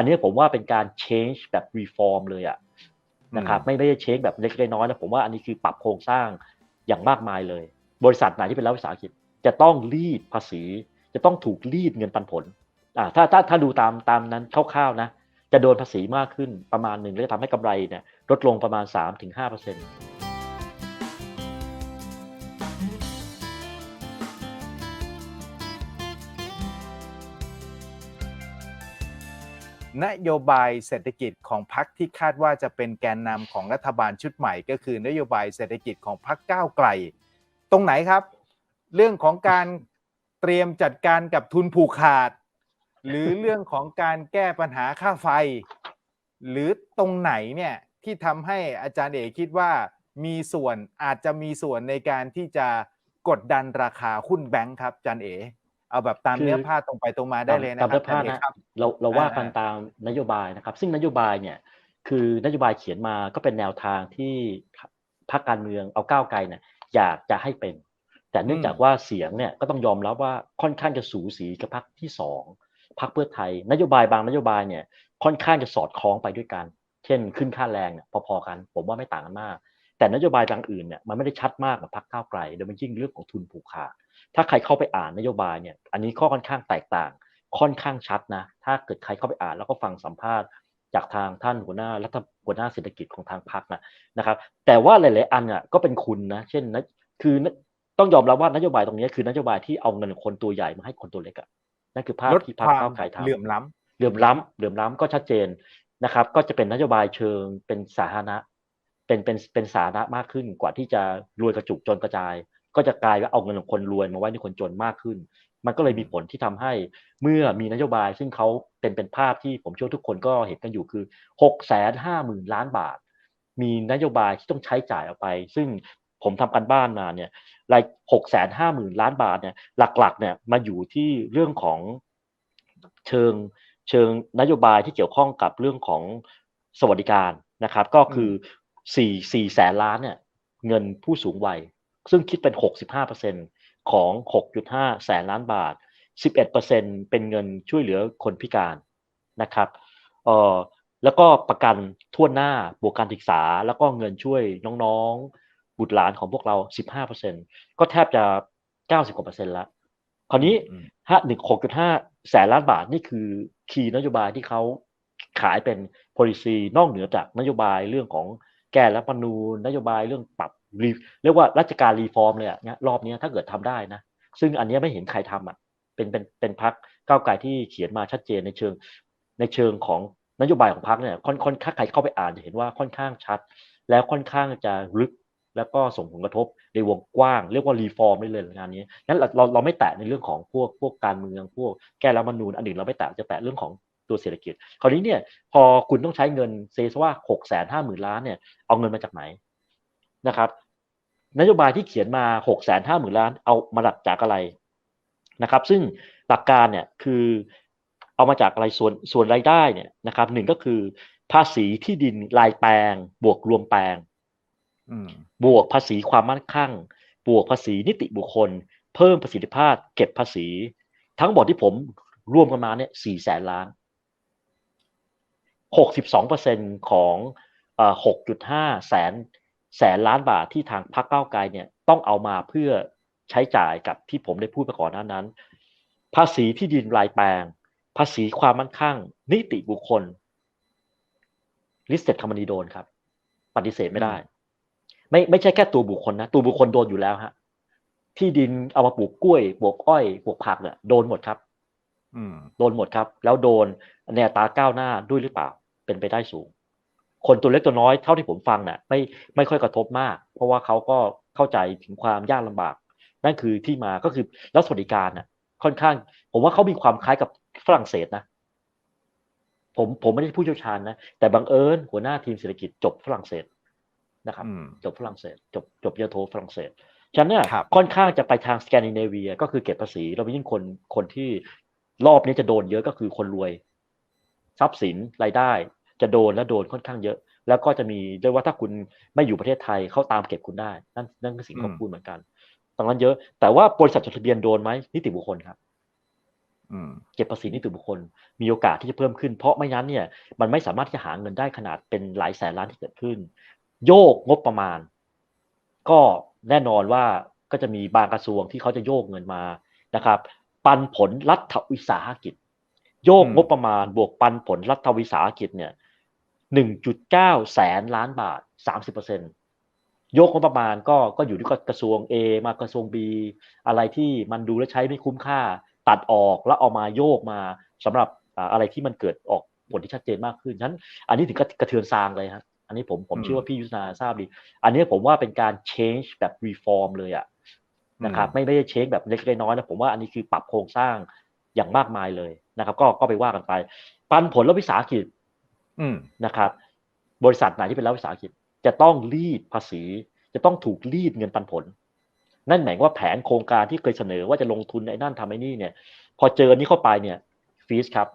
อันนี้ผมว่าเป็นการ change แบบ reform เลยอะนะครับไม่ไม่ได้ change แบบเล็กน้อยนะผมว่าอันนี้คือปรับโครงสร้างอย่างมากมายเลย บริษัทไหนที่เป็นรัฐวิสาหกิจ จะต้องรีดภาษี จะต้องถูกรีดเงินปันผลอ่าถ้าถ้าถ้าดูตามตามนั้นคร่าวๆนะจะโดนภาษีมากขึ้นประมาณหนึ่งแล้วจะทำให้กำไรเนี่ยลดลงประมาณ 3-5% นโยบายเศรษฐกิจของพรรคที่คาดว่าจะเป็นแกนนำของรัฐบาลชุดใหม่ ก็คือนโยบายเศรษฐกิจของพรรคก้าวไกล ตรงไหนครับ เรื่องของการเตรียมจัดการกับทุนผูกขาด หรือเรื่องของการแก้ปัญหาค่าไฟ หรือตรงไหนเนี่ยที่ทำให้อาจารย์เอกคิดว่ามีส่วนอาจจะมีส่วนในการที่จะกดดันราคาหุ้นแบงค์ครับอาจารย์เอ เอาแบบตามคือเนื้อผ้าตรงไปตรงมาได้เลยนะตามครัเนื้บอผ้าอาจารย์เอนะครับเราเราว่าอ่ากันตามนโยบายนะครับ ซึ่งนโยบายเนี่ยคือนโยบายเขียนมาก็เป็นแนวทางที่พรรคการเมืองเอาก้าวไกลเนี่ยอยากจะให้เป็น แต่เนื่องจากว่าเสียงเนี่ยก็ต้องยอมรับว่าค่อนข้างจะสูสีกับพรรคที่สองพรรคเพื่อไทย นโยบายบางนโยบายเนี่ยค่อนข้างจะสอดคล้องไปด้วยกัน เช่น ขึ้นค่าแรงเนี่ยพอๆกัน ผมว่าไม่ต่างกันมาก แต่นโยบายบางอื่นเนี่ยมันไม่ได้ชัดมากกับพรรคก้าวไกลโดยเฉพาะยิ่งเรื่องของทุนผูกขาดถ้าใครเข้าไปอ่านนโยบายเนี่ย อันนี้ข้อค่อนข้างแตกต่าง ค่อนข้างชัดนะ ถ้าเกิดใครเข้าไปอ่านแล้วก็ฟังสัมภาษณ์ จากทางท่านหัวหน้ารัฐหัวหน้าเศรษฐกิจของทางพรรคนะนะครับ แต่ว่าหลาย ๆ อันอะก็เป็นคุณนะ เช่นนะคือต้องยอมรับว่านโยบายตรงนี้คือนโยบายที่เอาเงินคนตัวใหญ่มาให้คนตัวเล็กอะนั่นคือภาพลดที่คพรรความก้าวไกลทำเหลื่อมล้ำเหลื่อมล้ำเหลื่อมล้ำก็ชัดเจนนะครับ ก็จะเป็นนโยบายเชิงเป็นสาธารณะ เป็นเป็นเป็นสาระมากขึ้นกว่าที่จะรวยกระจุกจนกระจาย ก็จะกลายว่าเอาเงินของคนรวยมาไว้ในคนจนมากขึ้น มันก็เลยมีผลที่ทำให้เมื่อมีนโยบาย ซึ่งเขาเป็นเป็นภาพที่ผมเชื่อทุกคนก็เห็นกันอยู่คือหกแสนห้าหมื่นล้านบาท มีนโยบายที่ต้องใช้จ่ายออกไป ซึ่งผมทำกันบ้านมาเนี่ยรายหกแสนห้าหมื่นล้านบาทเนี่ยหลักๆเนี่ยมาอยู่ที่เรื่องของเชิงเชิงนโยบายที่เกี่ยวข้องกับเรื่องของสวัสดิการนะครับ ก็คือ สี่สี่แสนล้านเนี่ยเงินผู้สูงวัย ซึ่งคิดเป็น 65%ของ 6.5 แสนล้านบาท 11%เป็นเงินช่วยเหลือคนพิการนะครับเอ่อแล้วก็ประกันทั่วหน้าบวกการศึกษา แล้วก็เงินช่วยน้องๆ บุตรหลานของพวกเรา 15%ก็แทบจะ 90กว่าเปอร์เซ็นต์แล้วคราวนี้อืมห้าหนึ่งหกจุดห้าแสนล้านบาทนี่คือคีย์นโยบายที่เขาขายเป็น policy นอกเหนือจากนโยบายเรื่องของ แก้รัฐมนูญนโยบายเรื่องปรับรีเรียกว่าราชการรีฟอร์มเลยอะเนี่ยรอบนี้ถ้าเกิดทำได้นะ ซึ่งอันนี้ไม่เห็นใครทำอะเป็นเป็นเป็นพักก้าวไกลที่เขียนมาชัดเจนในเชิง ในเชิงของนโยบายของพรรคเนี่ยค่อนค่อนถ้างใครเข้าไปอ่านจะเห็นว่าค่อนข้างชัด แล้วค่อนข้างจะลึกแล้วก็ส่งผลกระทบในวงกว้าง เรียกว่ารีฟอร์มได้เลยงานนี้งั้นเราเราเราไม่แตะในเรื่องของพวกพวกการเมืองพวกแก้รัฐมนูญอันอื่นเราไม่แตะจะแตะเรื่องของ ตัวเศรษฐกิจ คราวนี้เนี่ยพอคุณต้องใช้เงินเซซว่าหกแสนห้าหมื่นล้านเนี่ยเอาเงินมาจากไหนนะครับ นโยบายที่เขียนมาหกแสนห้าหมื่นล้านเอามาจากจากอะไรนะครับ ซึ่งหลักการเนี่ยคือเอามาจากอะไรส่วนส่วนรายได้เนี่ยนะครับหนึ่งก็คือภาษีที่ดินรายแปลง บวกรวมแปลงอืมบวกภาษีความมั่นคงบวกภาษีนิติบุคคล เพิ่มประสิทธิภาพ เก็บภาษี ทั้งหมดที่ผมรวมกันมาเนี่ยสี่แสนล้าน หกสิบสองเปอร์เซ็นของหกจุดห้าแสนแสนล้านบาทที่ทางพรรคก้าวไกลเนี่ยต้องเอามาเพื่อใช้จ่ายกับที่ผมได้พูดไปก่อนหน้านั้น ภาษีที่ดินรายแปลง ภาษีความมั่นคงนิติบุคคล listed company โดนครับ ปฏิเสธไม่ได้ ไม่ไม่ใช่แค่ตัวบุคคลนะ ตัวบุคคลโดนอยู่แล้วฮะที่ดินเอามาปลูกกล้วยปลูกอ้อยปลูกผักเนี่ยโดนหมดครับอืมโดนหมดครับ แล้วโดนในอัตราก้าวหน้าด้วยหรือเปล่า เป็นไปได้สูง คนตัวเล็กตัวน้อยเท่าที่ผมฟังเนี่ยไม่ไม่ค่อยกระทบมาก เพราะว่าเขาก็เข้าใจถึงความยากลำบาก นั่นคือที่มาก็คือแล้วสวัสดิการน่ะ ค่อนข้าง ผมว่าเขามีความคล้ายกับฝรั่งเศสนะผมผมไม่ได้ผู้เชี่ยวชาญนะแต่บังเอิญหัวหน้าทีมเศรษฐกิจจบฝรั่งเศสนะครับอืมจบฝรั่งเศส จบจบเยโทฝรั่งเศสฉะนั้นเนี่ยครับค่อนข้างจะไปทางสแกนดิเนเวีย ก็คือเก็บภาษีเราไปยิ่งคนคนที่รอบนี้จะโดนเยอะก็คือคนรวย ทรัพย์สินรายได้ จะโดนและโดนค่อนข้างเยอะ แล้วก็จะมีเรียกว่าถ้าคุณไม่อยู่ประเทศไทยเขาตามเก็บคุณได้ นั่นนั่นคือสิ่งที่อืเขามพูดเหมือนกันตรงนั้นเยอะ แต่ว่าบริษัทจดทะเบียนโดนไหมนิติบุคคลครับอืมเก็บภาษีนิติบุคคล มีโอกาสที่จะเพิ่มขึ้น เพราะไม่งั้นเนี่ยมันไม่สามารถที่จะหาเงินได้ขนาดเป็นหลายแสนล้านที่เกิดขึ้น โยกงบประมาณ ก็แน่นอนว่าก็จะมีบางกระทรวงที่เขาจะโยกเงินมานะครับ ปันผลรัฐวิสาหกิจ โยกอืมงบประมาณบวกปันผลรัฐวิสาหกิจเนี่ย หนึ่งจุดเก้าแสนล้านบาทสามสิบเปอร์เซ็นโยกงบประมาณก็ก็อยู่ที่กระทรวง A มากระทรวง B อะไรที่มันดูแลวใช้ไม่คุ้มค่า ตัดออกแล้วเอามาโยกมาสำหรับอ่าอะไรที่มันเกิดออกผลที่ชัดเจนมากขึ้นฉะนั้นอันนี้ถึงกระกระเทือนซางเลยครับอันนี้ผมผมอืมเชื่อว่าพี่ยุทธนาทราบดี อันนี้ผมว่าเป็นการ change แบบ reform เลยอะนะครับอืมไม่ไม่ได้ change แบบเล็กๆน้อยๆนะผมว่าอันนี้คือปรับโครงสร้างอย่างมากมายเลยนะครับ ก็ก็ไปว่ากันไป ปันผลและวิสาหกิจอืม นะครับ บริษัทไหนที่เป็นรัฐวิสาหกิจ จะต้องรีดภาษี จะต้องถูกรีดเงินปันผล นั่นหมายความว่าแผนโครงการที่เคยเสนอว่าจะลงทุนในนั่นทำไอ้นี่เนี่ย พอเจออนนี้เข้าไปเนี่ยฟีสครับ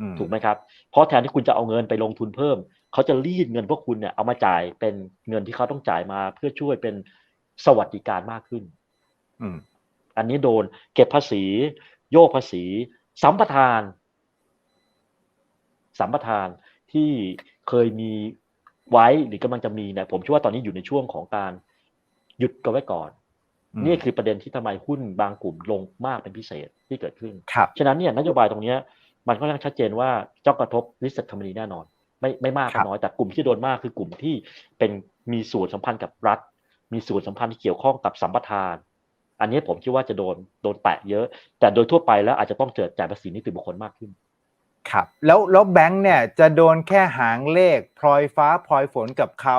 อืมถูกไหมครับ เพราะแทนที่คุณจะเอาเงินไปลงทุนเพิ่ม เขาจะรีดเงินพวกคุณเนี่ยเอามาจ่ายเป็นเงินที่เขาต้องจ่ายมาเพื่อช่วยเป็นสวัสดิการมากขึ้นอืมอันนี้โดนเก็บภาษี โยกภาษีสัมปทาน สัมปทานที่เคยมีไว้หรือกำลังจะมีเนี่ยผมเชื่อว่าตอนนี้อยู่ในช่วงของการหยุดกันไว้ก่อนอืมนี่คือประเด็นที่ทำไมหุ้นบางกลุ่มลงมากเป็นพิเศษที่เกิดขึ้นครับฉะนั้นเนี่ยนโยบายตรงเนี้ยมันค่อนข้างชัดเจนว่าเจ้ากระทบ listed company แน่นอน ไม่ไม่มากครัก็บน้อยแต่กลุ่มที่โดนมากคือกลุ่มที่เป็นมีส่วนสัมพันธ์กับรัฐ มีส่วนสัมพันธ์ที่เกี่ยวข้องกับสัมปทาน อันนี้ผมคิดว่าจะโดนโดนแตะเยอะ แต่โดยทั่วไปแล้วอาจจะต้องเจอจ่ายภาษีนิติบุคคลมากขึ้น ครับแล้วแล้วแบงค์เนี่ยจะโดนแค่หางเลขพลอยฟ้าพลอยฝนกับเขา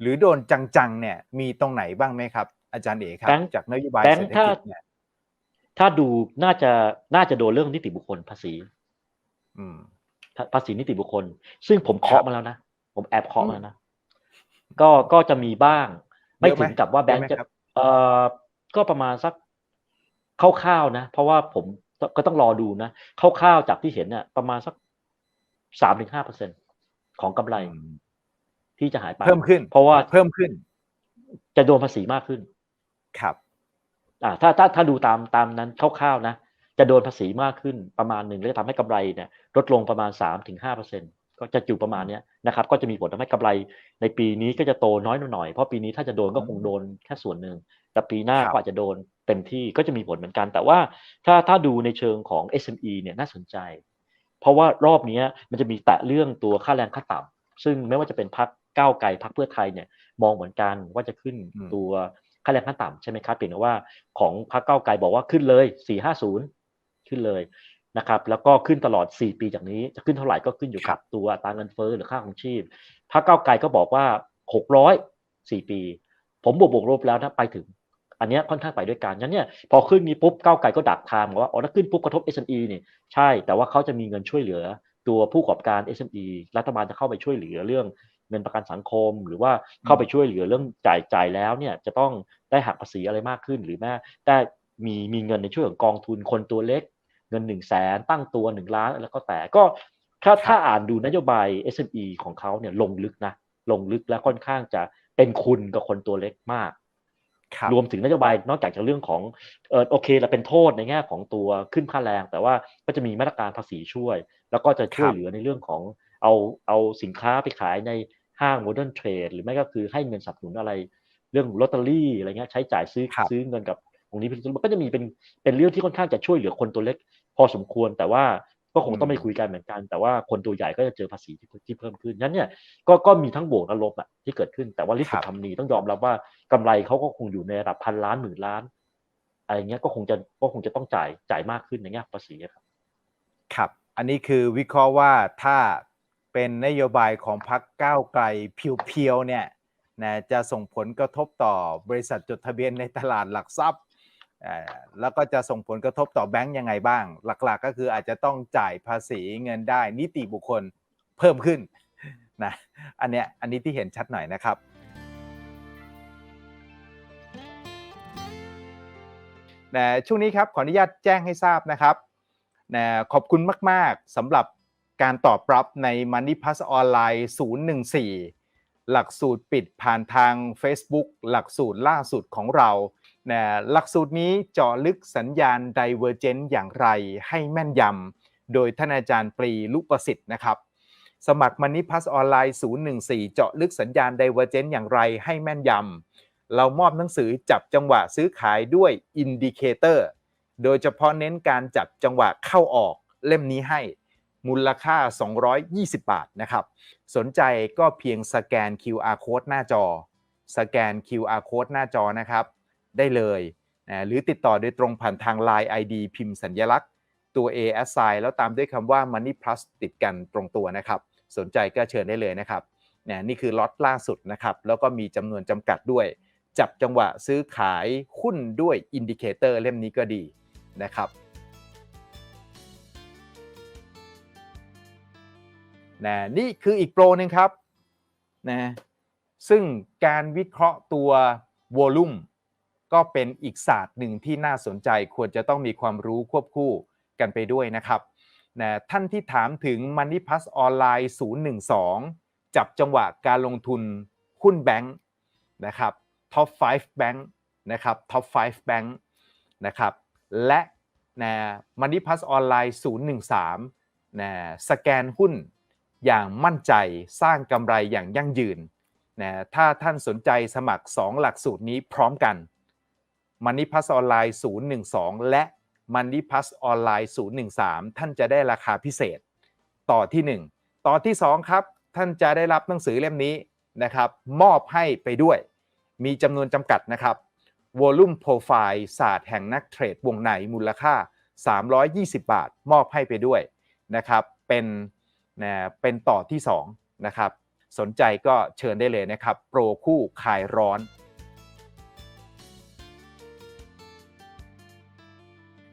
หรือโดนจังๆเนี่ยมีตรงไหนบ้างไหมครับ อาจารย์เอกครับแบงค์จากนโยบายแบงค์เศรษฐถ้ากิจเนี่ยถ้าดูน่าจะน่าจะโดนเรื่องนิติบุคคลภาษี อืมภาษีนิติบุคคล ซึ่งผมครัเคาะบมาแล้วนะ ผมแอบเคาะอืมมาแล้วนะ ก็ก็จะมีบ้าง ไม่เยอะไหมถึงกับว่าแบงค์เยอะไหมจะครับเอ่อก็ประมาณสักคร่าวๆนะ เพราะว่าผม ก็ต้องรอดูนะคร่าวๆจากที่เห็นเนี่ยประมาณสักสามถึงห้าเปอร์เซ็นของกำไรอืมที่จะหายไปเพิ่มขึ้น เพราะว่าเพิ่มขึ้น จะโดนภาษีมากขึ้น ครับอ่าถ้าถ้าถ้าดูตามตามนั้นคร่าวๆนะจะโดนภาษีมากขึ้นประมาณหนึ่งแล้วจะทำให้กำไรเนี่ยลดลงประมาณ3าถึงห้าเปอร์เซ็นก็จะอยู่ประมาณเนี้ยนะครับ ก็จะมีผลทำให้กำไรในปีนี้ก็จะโตน้อยหน่อยเพราะปีนี้ถ้าจะโดนก็คงโดนแค่ส่วนหนึ่งแต่ปีหน้าครับก็อาจจะโดน เต็มที่ก็จะมีผลเหมือนกัน แต่ว่าถ้าถ้าดูในเชิงของ SME เนี่ยน่าสนใจ เพราะว่ารอบเนี้ยมันจะมีแตะเรื่องตัวค่าแรงขั้นต่ำซึ่งไม่ว่าจะเป็นพักก้าวไกลพักเพื่อไทยเนี่ยมองเหมือนกันว่าจะขึ้นอืมตัวค่าแรงขั้นต่ำใช่ไหมครับเพียงแต่ว่าของพักก้าวไกลบอกว่าขึ้นเลย 450 ขึ้นเลยนะครับ แล้วก็ขึ้นตลอด 4 ปีจากนี้ จะขึ้นเท่าไหร่ก็ขึ้นอยู่กับตัวอัตราเงินเฟ้อหรือค่าของชีพพักก้าวไกลก็บอกว่า 600 4 ปี ผมบวกบวกลบแล้วนะไปถึง อันเนี้ยค่อนข้างไปด้วยกันงั้นเนี่ยพอขึ้นนี้ปุ๊บก้าวไกลก็ดักทางบอกว่าอ๋อถ้าขึ้นปุ๊บกระทบ SME นี่ใช่แต่ว่าเขาจะมีเงินช่วยเหลือ ตัวผู้ประกอบการ SME รัฐบาลจะเข้าไปช่วยเหลือเรื่องเงินประกันสังคม หรือว่าเข้าไปช่วยเหลือเรื่องจ่ายจ่ายแล้วเนี่ยจะต้องได้หักภาษีอะไรมากขึ้นหรือแม้ได้มีมีเงินในช่วยของกองทุนคนตัวเล็ก เงินหนึ่งแสนตั้งตัวหนึ่งล้านแล้วก็แต่ก็ถ้าครับถ้าอ่านดูนโยบาย SME ของเขาเนี่ยลงลึกนะลงลึกและค่อนข้างจะเป็นคุณกับคนตัวเล็กมากค รับรวมถึงนโยบายนอกจากจะเรื่องของเออโอเคเราเป็นโทษในแง่ของตัวขึ้นค่าแรง แต่ว่าก็จะมีมาตรการภาษีช่วย แล้วก็จะช่วยเหลือในเรื่องของเอาเอาสินค้าไปขายในห้างโมเดิร์นเทรดหรือไม่ก็คือให้เงินสนับสนุนอะไร เรื่องลอตเตอรี่อะไรเงี้ยใช้จ่ายซื้อครับซื้อเงินกับตรงนี้มันก็จะมีเป็นเป็นเรื่องที่ค่อนข้างจะช่วยเหลือคนตัวเล็ก พอสมควรแต่ว่า ก็คงต้องไปคุยกันเหมือนกัน แต่ว่าคนตัวใหญ่ก็จะเจอภาษีที่ที่เพิ่มขึ้นนั้นเนี่ยก็ก็มีทั้งบวกและลบอะที่เกิดขึ้นแต่ว่าลิสครัต์บคำนี้ต้องยอมรับว่ากำไรเขาก็คงอยู่ในระดับพันล้านหมื่นล้านอะไรเงี้ยก็คงจะก็คงจะต้องจ่ายจ่ายมากขึ้นในแง่ภาษีอะครับครับ อันนี้คือวิเคราะห์ว่าถ้าเป็นนโยบายของพรรคก้าวไกลเพียวๆเนี่ยนะจะส่งผลกระทบต่อบริษัทจดทะเบียนในตลาดหลักทรัพย์เอ่อ แล้วก็จะส่งผลกระทบต่อแบงก์ยังไงบ้าง หลักๆก็คืออาจจะต้องจ่ายภาษีเงินได้ นิติบุคคลเพิ่มขึ้นนะอันเนี้ยอันนี้ที่เห็นชัดหน่อยนะครับนะช่วงนี้ครับขออนุญาตแจ้งให้ทราบนะครับนะขอบคุณมาก ๆสำหรับการตอบรับใน Money Plus ออนไลน์ 014 หลักสูตรปิดผ่านทาง Facebook หลักสูตรล่าสุดของเรา นะหลักสูตรนี้เจาะลึกสัญญาณ Divergent อย่างไรให้แม่นยำ โดยท่านอาจารย์ปรีลุประสิทธิ์นะครับ สมัครมันนี่พัสออนไลน์ 014 เจาะลึกสัญญาณ Divergent อย่างไรให้แม่นยำ เรามอบหนังสือจับจังหวะซื้อขายด้วยอินดิเคเตอร์ โดยเฉพาะเน้นการจับจังหวะเข้าออกเล่มนี้ให้มูลค่า 220 บาทนะครับ สนใจก็เพียงสแกน QR code หน้าจอ สแกน QR code หน้าจอนะครับ ได้เลยนะหรือติดต่อโดยตรงผ่านทาง Line ID พิมพ์สัญลักษณ์ ตัว A s s i g n แล้วตามด้วยคำว่า Money Plus ติดกันตรงตัวนะครับ สนใจก็เชิญได้เลยนะครับนะนี่คือล็อตล่าสุดนะครับ แล้วก็มีจำนวนจำกัดด้วย จับจังหวะซื้อขายหุ้นด้วยอินดิเคเตอร์เล่มนี้ก็ดีนะครับนะนี่คืออีกโปรหนึ่งครับนะซึ่งการวิเคราะห์ตัววอลุ่ม ก็เป็นอีกศาสตร์หนึ่งที่น่าสนใจควรจะต้องมีความรู้ควบคู่กันไปด้วยนะครับนะท่านที่ถามถึง Money Plus ออนไลน์012 จับจังหวะการลงทุนหุ้นแบงค์นะครับ Top 5 Bank นะครับ Top 5 Bank นะครับและนะ Money Plus ออนไลน์013นะสแกนหุ้นอย่างมั่นใจสร้างกำไรอย่างยั่งยืนนะถ้าท่านสนใจสมัคร 2 หลักสูตรนี้พร้อมกัน Money Plus ออนไลน์ 012 และ Money Plus ออนไลน์ 013 ท่านจะได้ราคาพิเศษ ต่อที่ 1 ต่อที่ 2 ครับ ท่านจะได้รับหนังสือเล่มนี้นะครับ มอบให้ไปด้วย มีจำนวนจำกัดนะครับ Volume Profile ศาสตร์แห่งนักเทรดวงในมูลค่า 320 บาท มอบให้ไปด้วยนะครับ เป็นนะเป็นต่อที่ 2 นะครับ สนใจก็เชิญได้เลยนะครับ โปรคู่คลายร้อน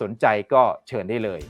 สนใจก็เชิญได้เลย